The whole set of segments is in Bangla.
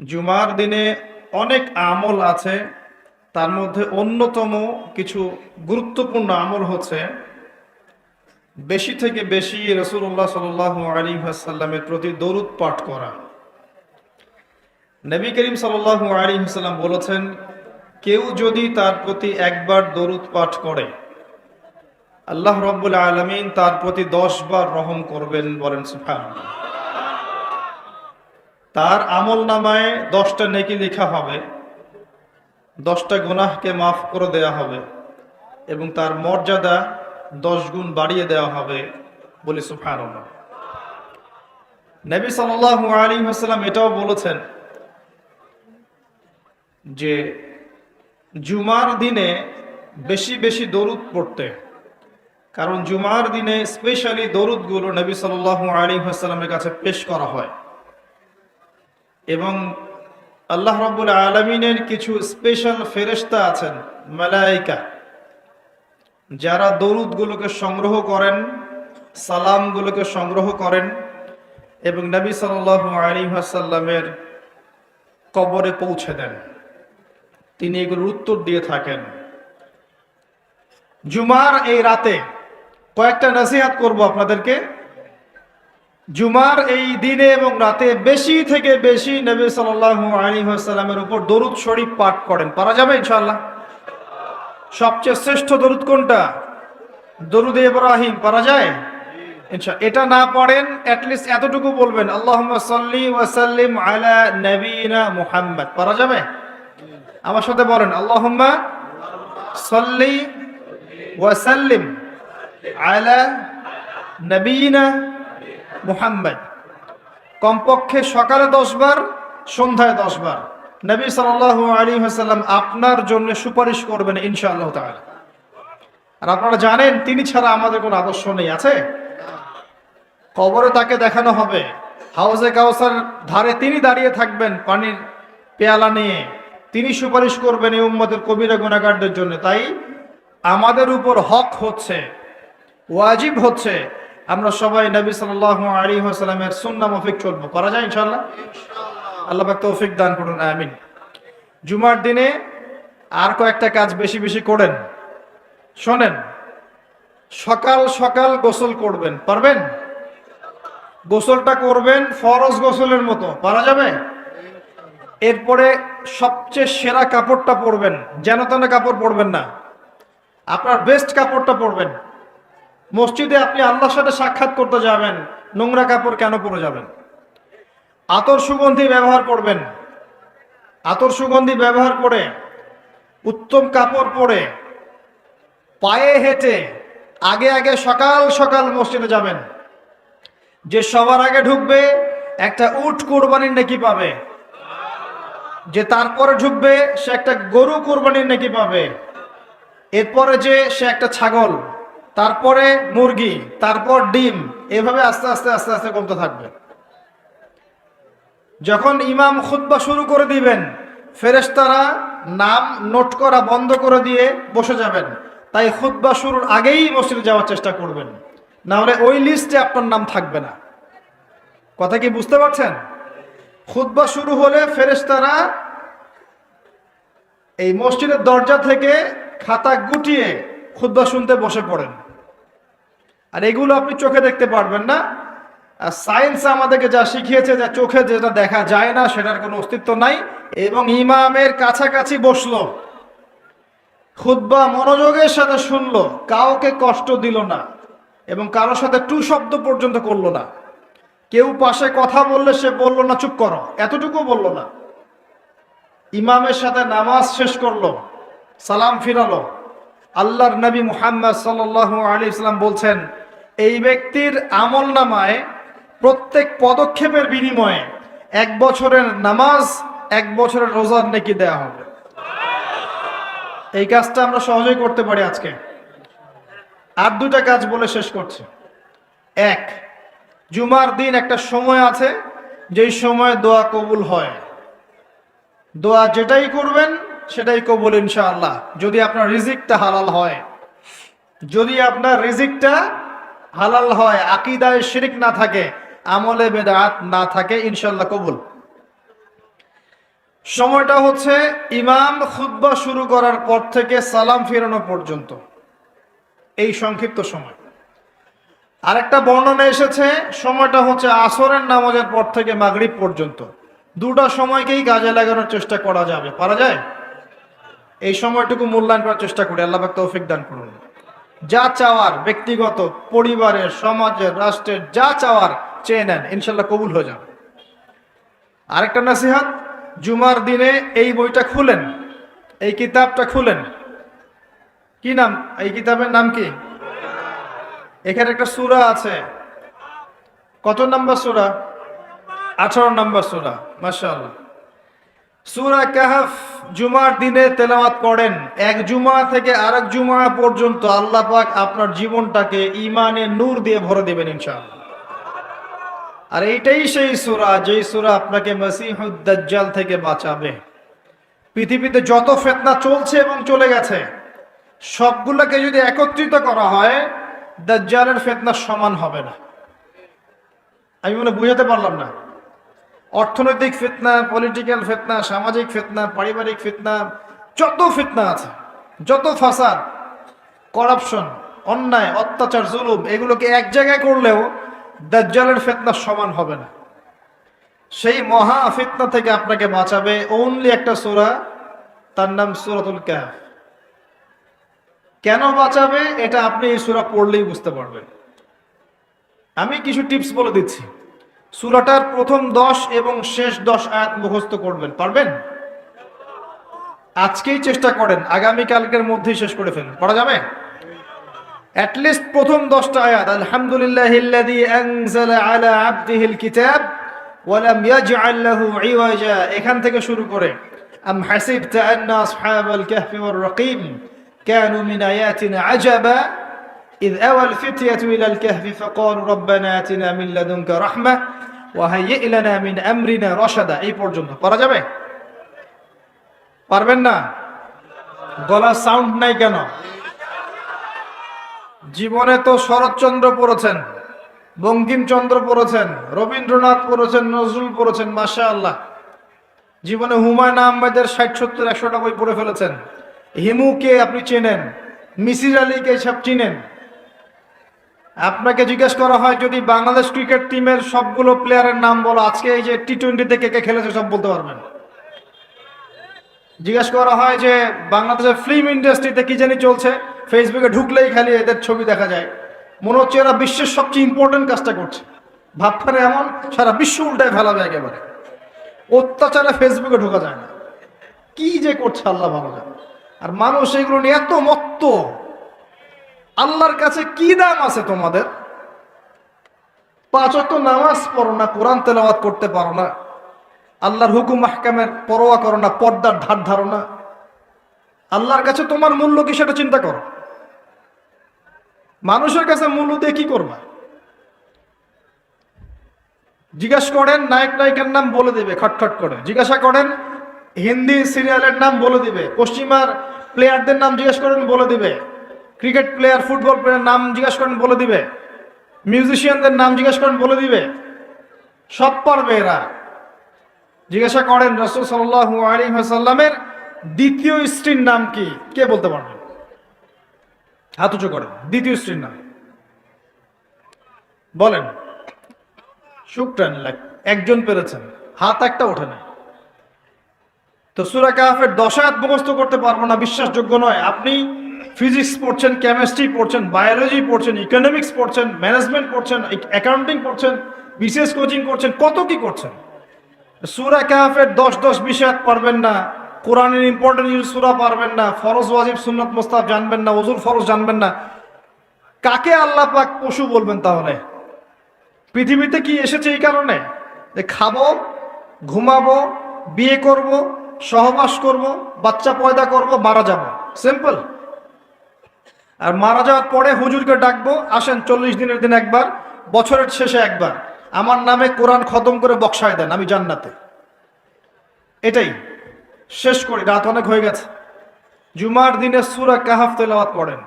জুমার দিনে অনেক আমল আছে, তার মধ্যে অন্যতম কিছু গুরুত্বপূর্ণ আমল হচ্ছে, বেশি থেকে বেশি রসুল্লাহ সাল আলী সাল্লামের প্রতি দরুদ পাঠ করা। নবী করিম সাল আলী সাল্লাম বলেছেন, কেউ যদি তার প্রতি একবার দরুদ পাঠ করে, আল্লাহ রব্বুল আলমিন তার প্রতি দশ বার রহম করবেন বলেন সুফান তার আমল নামায় দশটা নেকি লেখা হবে, দশটা গুনাহকে মাফ করে দেয়া হবে এবং তার মর্যাদা দশ গুণ বাড়িয়ে দেওয়া হবে বলে সুফান নবী সাল আলী হাসালাম এটাও বলেছেন যে জুমার দিনে বেশি বেশি দরুদ পড়তে, কারণ জুমার দিনে স্পেশালি দরুদগুলো নবী সাল আলী হাসালামের কাছে পেশ করা হয়। এবং আল্লাহ রব্বুল আলমিনের কিছু স্পেশাল ফেরেস্তা আছেন মালাইকা যারা দরুদগুলোকে সংগ্রহ করেন, সালামগুলোকে সংগ্রহ করেন এবং নবী সাল আলী হাসাল্লামের কবরে পৌঁছে দেন। তিনি এগুলোর উত্তর দিয়ে থাকেন। জুমার এই রাতে কয়েকটা নসিহাত করব আপনাদেরকে। জুমার এই দিনে এবং রাতে বেশি থেকে বেশি নবী সাল্লাল্লাহু আলী ওয়াসাল্লামের উপর দরুদ শরীফ পাঠ করেন। পারা যাবে ইনশাআল্লাহ? সবচেয়ে শ্রেষ্ঠ দরুদ কোনটা? দরুদ ইব্রাহিম, পারা যায়? এটা না পড়েন অ্যাটলিস্ট এতটুকু বলবেন, আল্লাহুম্মা সাল্লি ওয়া সাল্লিম আলা নবিনা মুহাম্মদ। পারা যাবে? আমার সাথে বলেন, আল্লাহুম্মা সাল্লি ওয়া সাল্লিম আলা নবিনা মুহাম্মদ। কমপক্ষে সকালে দশ বার সন্ধ্যায় দশ বার নবী সাল আলী হাসাল্লাম আপনার জন্য সুপারিশ করবেন ইনশাআল্লাহ তাআলা। আর আপনারা জানেন, তিনি ছাড়া আমাদের কোনো আদর্শ নেই, আছে? কবরে তাকে দেখানো হবে। হাউজে কাউসার ধারে তিনি দাঁড়িয়ে থাকবেন পানির পেয়ালা নিয়ে। তিনি সুপারিশ করবেন এই উম্মতের কবিরা গুণাগারদের জন্য। তাই আমাদের উপর হক হচ্ছে, ওয়াজিব হচ্ছে আমরা সবাই নবী সাল আলী সাল্লামের সুন্না মফিক চলবো। করা যায় ইনশাল্লাহ আল্লাহ পাক তৌফিক দান করুন আমিন। জুমার দিনে আর কয়েকটা কাজ বেশি বেশি করেন। শোনেন সকাল সকাল গোসল করবেন পারবেন? গোসলটা করবেন ফরজ গোসলের মতো পারা যাবে? এরপরে সবচেয়ে সেরা কাপড়টা পরবেন যেন তেন কাপড় পরবেন না। আপনার বেস্ট কাপড়টা পরবেন। মসজিদে আপনি আল্লাহর সাথে সাক্ষাৎ করতে যাবেন, নোংরা কাপড় কেন পরে যাবেন? আতর সুগন্ধি ব্যবহার করবেন। আতর সুগন্ধি ব্যবহার করে, উত্তম কাপড় পরে, পায়ে হেঁটে, আগে আগে সকাল সকাল মসজিদে যাবেন। যে সবার আগে ঢুকবে, একটা উট কোরবানির নাকি পাবে। যে তারপরে ঢুকবে, সে একটা গরু কোরবানির নাকি পাবে। এরপরে যে সে একটা ছাগল। তারপরে মুরগি, তারপর ডিম, এভাবে আস্তে আস্তে আস্তে আস্তে কমতে থাকবে। যখন ইমাম খুতবা শুরু করে দিবেন, ফেরেশতারা নাম নোট করা বন্ধ করে দিয়ে বসে যাবেন। তাই খুতবা শুরুর আগেই মসজিদে যাওয়ার চেষ্টা করবেন। না হলে ওই লিস্টে আপনার নাম থাকবে না। কথা কি বুঝতে পারছেন? খুতবা শুরু হলে ফেরেশতারা এই মসজিদের দরজা থেকে খাতা গুটিয়ে খুদ্া শুনতে বসে পড়েন। আর এগুলো আপনি চোখে দেখতে পারবেন না। আর সায়েন্স আমাদেরকে যা শিখিয়েছে, যে চোখে যেটা দেখা যায় না, সেটার কোনো অস্তিত্ব নাই। এবং ইমামের কাছাকাছি বসল। খুদ্া মনোযোগের সাথে শুনলো, কাউকে কষ্ট দিল না এবং কারোর সাথে টু শব্দ পর্যন্ত করল না। কেউ পাশে কথা বললে সে বলল, না, চুপ করো। এতটুকু বলল না। ইমামের সাথে নামাজ শেষ করল, সালাম ফিরালো। আল্লাহর নবী মুহাম্মদ সাল আলী ইসলাম বলছেন, এই ব্যক্তির আমল নামায় প্রত্যেক পদক্ষেপের বিনিময়ে এক বছরের নামাজ, এক বছরের রোজার নেকি দেয়া হবে। এই কাজটা আমরা সহজেই করতে পারি আজকে। আর দুটা কাজ বলে শেষ করছে। এক, জুমার দিন একটা সময় আছে, যেই সময় দোয়া কবুল হয়। দোয়া যেটাই করবেন সেটাই কবুল ইনশাআল্লাহ। যদি আপনার রিজিকটা হালাল হয়। যদি আপনার রিজিকটা হালাল হয়, আকিদায় শিরিক না থাকে, আমলে বেদাত না থাকে ইনশাল্লাহ কবুল। সময়টা হচ্ছে ইমাম খুতবা শুরু করার পর থেকে সালাম ফেরানো পর্যন্ত। এই সংক্ষিপ্ত সময়। আরেকটা বর্ণনা এসেছে, সময়টা হচ্ছে আসরের নামাজের পর থেকে মাগরিব পর্যন্ত। দুটো সময়কেই কাজে লাগানোর চেষ্টা করা যাবে। পারা যায়? এই সময়টুকু মূল্যায়ন করার চেষ্টা করি। আল্লাহ তৌফিক দান করুন। যা চাওয়ার ব্যক্তিগত, পরিবারের, সমাজের, রাষ্ট্রের যা চাওয়ার চেয়ে নেন, ইনশাল্লাহ কবুল হয়ে যাবে। আরেকটা নাসিহাত, জুমার দিনে এই বইটা খুলেন, এই কিতাবটা খুলেন। কি নাম? এই কিতাবের নাম কি? এখানে একটা সুরা আছে। কত নাম্বার সূরা? আঠারো নাম্বার সূরা, মাশাআল্লাহ। সূরা কাহাফ জুমার দিনে তেলাওয়াত করেন। এক জুমা থেকে আরেক জুমা পর্যন্ত আল্লাহ পাক আপনার জীবনটাকে ইমানের নূর দিয়ে ভরে দেবেন ইনশাআল্লাহ। আর এইটাই সেই সূরা, যেই সূরা আপনাকে দাজ্জাল থেকে বাঁচাবে। পৃথিবীতে যত ফেতনা চলছে এবং চলে গেছে, সবগুলোকে যদি একত্রিত করা হয়, দাজ্জালের ফেতনা সমান হবে না। আমি মনে বুঝাতে পারলাম না। অর্থনৈতিক ফিতনা পলিটিক্যাল ফিতনা, সামাজিক ফিতনা, পারিবারিক ফিতনা, যত ফিতনা আছে, যত ফাসাদ করাপশন অন্যায়, অত্যাচার, জুলুম, এগুলোকে এক জায়গায় করলেও দাজ্জালের ফিতনা সমান হবে না। সেই মহা ফিতনা থেকে আপনাকে বাঁচাবে ওনলি একটা সূরা, তার নাম সূরাতুল কাহফ। কেন বাঁচাবে, এটা আপনি এই সূরা পড়লেই বুঝতে পারবেন। আমি কিছু টিপস বলে দিচ্ছি। সূরাটার প্রথম দশ এবং শেষ দশ আয়াত মুখস্থ করবেন। পারবেন? আজকেই চেষ্টা করেন আগামী কালকের মধ্যেই শেষ করে ফেলুন। পড়া যাবে? অ্যাটলিস্ট প্রথম দশটা আয়াত, আলহামদুলিল্লাহ আলা আবদিহিল কিতাব ওয়ালাম ইয়াজআল লাহু ইওয়াজা। এখান থেকে শুরু করে, আম হাসিবতা আন্না আসহাবাল কাহফি ওয়ার রাকিম কানু মিন আয়াতিনা আজাবা? إذ أوى الفتية إلى الكهف فقالوا ربنا آتنا من لدنك رحمة وهيئ لنا من أمرنا رشدا এই পর্যন্ত পারা যাবে পারবেন না গলা সাউন্ড নাই কেন জীবনে তো শরৎচন্দ্র পড়েছেন বঙ্কিমচন্দ্র পড়েছেন রবীন্দ্রনাথ পড়েছেন নজরুল পড়েছেন মাসা আল্লাহ জীবনে হুমায়ুন আহমেদের ষাট সত্তর একশোটা বই পড়ে ফেলেছেন হিমুকে আপনি চেনেন মিসির আলীকে সব চিনেন আপনাকে জিজ্ঞেস করা হয়, যদি বাংলাদেশ ক্রিকেট টিমের সবগুলো প্লেয়ারের নাম বলো, আজকে এই যে টি টোয়েন্টিতে কে কে খেলেছে সব বলতে পারবেন। জিজ্ঞেস করা হয় যে, বাংলাদেশের ফিল্ম ইন্ডাস্ট্রিতে কি জানি চলছে ফেসবুকে ঢুকলেই খালি এদের ছবি দেখা যায়। মনে হচ্ছে এরা বিশ্বের সবচেয়ে ইম্পর্টেন্ট কাজটা করছে। ভাবখানে এমন, সারা বিশ্ব উল্টায় ফেলাবে একেবারে। অত্যাচারে ফেসবুকে ঢোকা যায় না। কি যে করছে আল্লাহ ভালো জানে। আর মানুষ এগুলো নিয়ে এত মত্ত। আল্লাহর কাছে কি দাম আছে তোমাদের? পাঁচ অক্ট নামাজ পড়ো না, কোরআন তেলাওয়াত করতে পারো না। আল্লাহর হুকুম মাহকামের পরোয়া করো না, পর্দার ধার ধারো না। আল্লাহর কাছে তোমার মূল্য কি সেটা চিন্তা করো। মানুষের কাছে মূল্য দিয়ে কি করবা? জিজ্ঞাস করেন, নায়ক নায়িকার নাম বলে দিবে খটখট করে। জিজ্ঞাসা করেন, হিন্দি সিরিয়ালের নাম বলে দিবে, পশ্চিমার প্লেয়ারদের নাম জিজ্ঞেস করেন, বলে দিবে। ক্রিকেট প্লেয়ার, ফুটবল প্লেয়ার নাম জিজ্ঞেস করেন, বলে দিবে। মিউজিশিয়ানদের নাম জিজ্ঞেস করেন, বলে দিবে। সব পারবে এরা। জিজ্ঞাসা করেন, রসুল সাল্লাহ দ্বিতীয় স্ত্রীর নাম কি? কে বলতে পারবে? হাত উঁচু করেন, দ্বিতীয় স্ত্রীর নাম। বলেন শুক্রান একজন পেরেছেন, হাত একটা ওঠে না তো সুরা কাহাফের দশায়াত মুখস্থ করতে পারব না, বিশ্বাসযোগ্য নয়। আপনি ফিজিক্স পড়ছেন কেমিস্ট্রি পড়ছেন বায়োলজি পড়ছেন ইকোনমিক্স পড়ছেন ম্যানেজমেন্ট পড়ছেন অ্যাকাউন্টিং পড়ছেন বিসিএস কোচিং করছেন, কত কি করছেন? সুরা কাহাফের দশ দশ বিষয় পারবেন না, কোরআনের ইম্পর্টেন্ট ইউজ সুরা পারবেন না, ফরজ ওয়াজিব সুন্নত মোস্তাব জানবেন না ওজুর ফরজ জানবেন না। কাকে আল্লাহ পাক পশু বলবেন তাহলে? পৃথিবীতে কি এসেছে এই কারণে? যে খাব, ঘুমাবো, বিয়ে করব, সহবাস করব, বাচ্চা পয়দা করব, মারা যাব। সিম্পল আর মারা যাওয়ার পরে হুজুরকে ডাকবো, আসেন চল্লিশ দিনের দিন একবার, বছরের শেষে একবার। আমার নামে কোরআন খতম করে বক্সায় দেন, আমি জান্নাতে। এটাই। শেষ করি, রাত অনেক হয়ে গেছে। জুমার দিনে সুরা কাহাফ তেলাওয়াত পড়েন।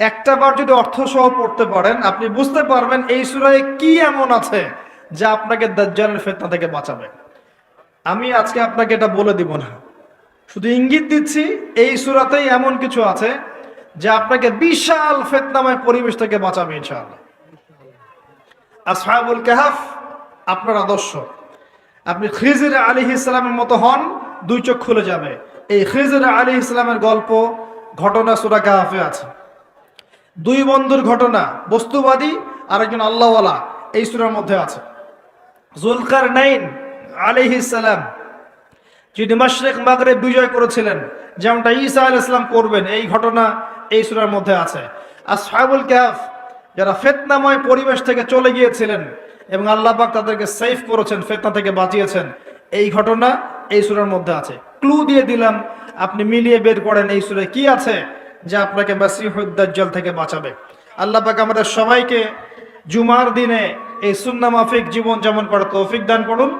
একটা বার যদি অর্থ সহ পড়তে পারেন, আপনি বুঝতে পারবেন এই সুরায় কি এমন আছে যা আপনাকে দাজ্জালের ফেতনা থেকে বাঁচাবে। আমি আজকে আপনাকে এটা বলে দিব না। শুধু ইঙ্গিত দিচ্ছি, এই সুরাতেই এমন কিছু আছে যে আপনাকে বিশাল ফেতনাময় পরিবেশ থেকে বাঁচাবে আসহাবুল কাহাফ, আপনার আদর্শ। আপনি খিজির আলী ইসলামের মতো হন, দুই চোখ খুলে যাবে। এই খিজির আলী ইসলামের গল্প, ঘটনা সুরা কাহাফে আছে। দুই বন্ধুর ঘটনা, বস্তুবাদী আর একজন আল্লাহওয়ালা, এই সুরার মধ্যে আছে। জুলকার নাইন আলিহিসাল্লাম যিনি মাশরেক মাগরে বিজয় করেছিলেন, যেমনটা ঈসা আল ইসলাম করবেন, এই ঘটনা এই সুরার মধ্যে আছে। আর সাহেবুল ক্যাফ যারা ফেতনাময় পরিবেশ থেকে চলে গিয়েছিলেন এবং আল্লাহ পাক তাদেরকে সেফ করেছেন, ফেতনা থেকে বাঁচিয়েছেন, এই ঘটনা এই সুরার মধ্যে আছে। ক্লু দিয়ে দিলাম, আপনি মিলিয়ে বের করেন এই সুরে কি আছে যে আপনাকে মাসিহুদ্দাজ্জাল থেকে বাঁচাবে। আল্লাহ পাক আমাদের সবাইকে জুমার দিনে এই সুন্না মাফিক জীবন যেমন করে তৌফিক দান করুন।